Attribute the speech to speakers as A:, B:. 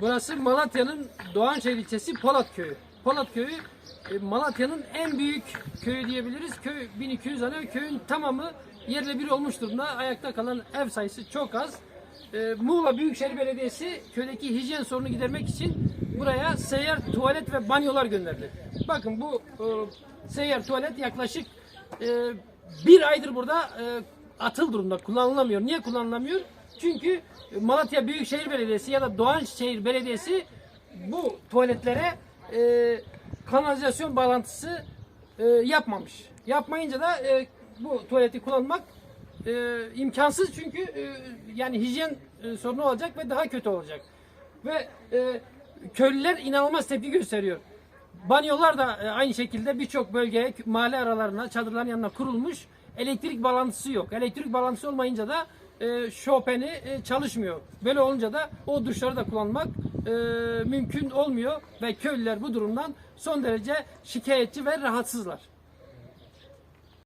A: Burası Malatya'nın Doğanşehir ilçesi Polat Köyü. Polat Köyü e, Malatya'nın en büyük köyü diyebiliriz. Köy 1200 tane köyün tamamı yerle bir olmuş durumda. Ayakta kalan ev sayısı çok az. E, Muğla Büyükşehir Belediyesi köydeki hijyen sorunu gidermek için buraya seyyar tuvalet ve banyolar gönderdi. Bakın bu e, seyyar tuvalet yaklaşık e, bir aydır burada atıl durumda kullanılamıyor. Niye kullanılamıyor? Çünkü Malatya Büyükşehir Belediyesi ya da Doğanşehir Belediyesi bu tuvaletlere e, kanalizasyon bağlantısı e, yapmamış. Yapmayınca da e, bu tuvaleti kullanmak e, imkansız çünkü e, yani hijyen e, sorunu olacak ve daha kötü olacak. Ve e, köylüler inanılmaz tepki gösteriyor. Banyolar da e, aynı şekilde birçok bölgeye, mahalle aralarına, çadırların yanına kurulmuş. Elektrik bağlantısı yok. Elektrik bağlantısı olmayınca da e, şopeni e, çalışmıyor. Böyle olunca da o duşları da kullanmak e, mümkün olmuyor ve köylüler bu durumdan son derece şikayetçi ve rahatsızlar.